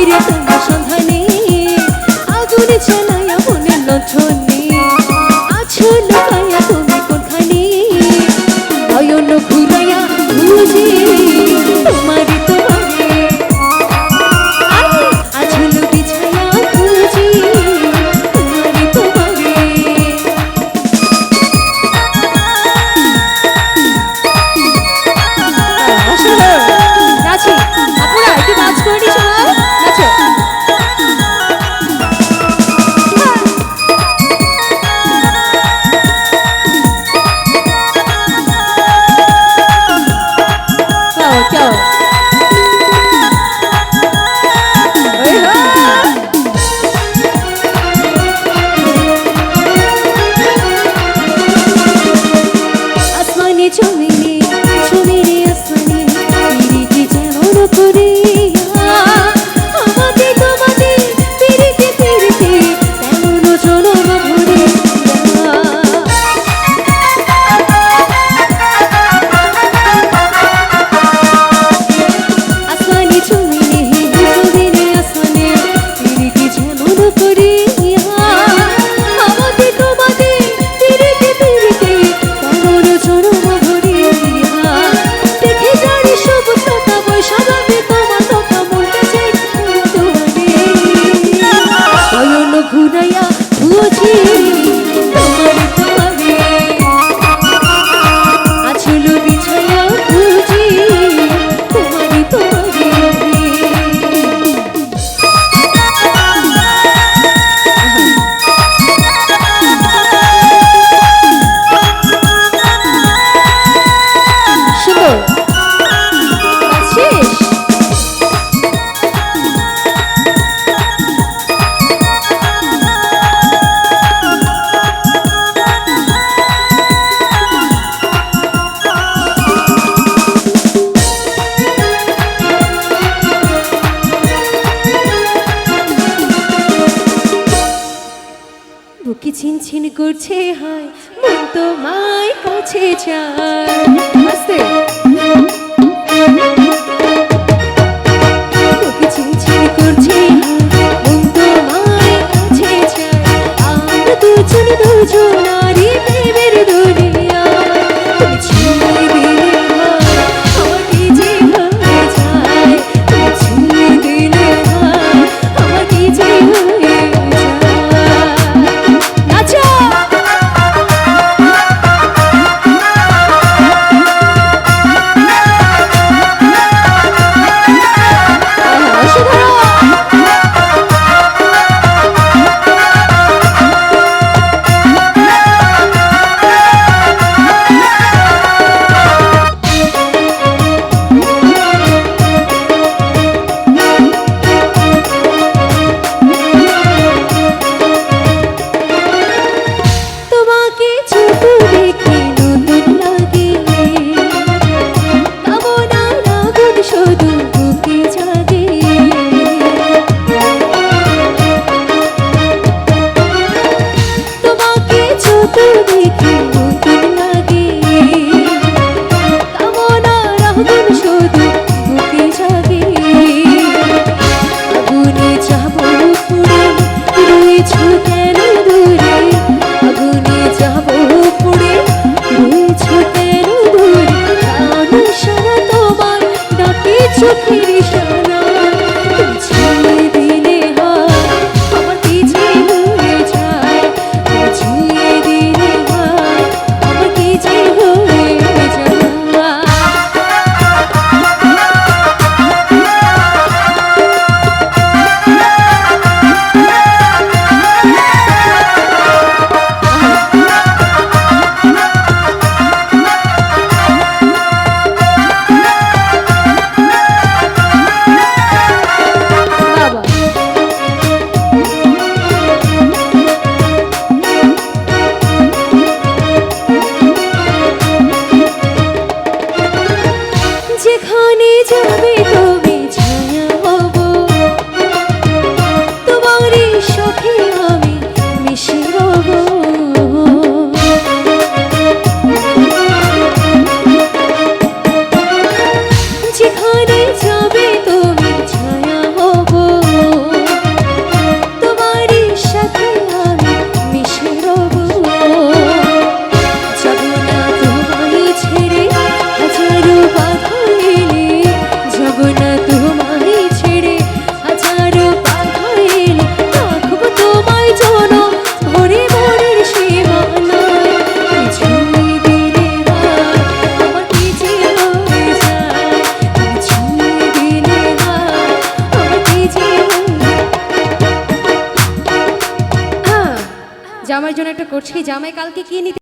Media. Shin করছে হায় মন তোমায় কাছে চায়। আস্তে। দুজন দুজনার জন্য একটা করছি। জামাই কালকে কি নিতে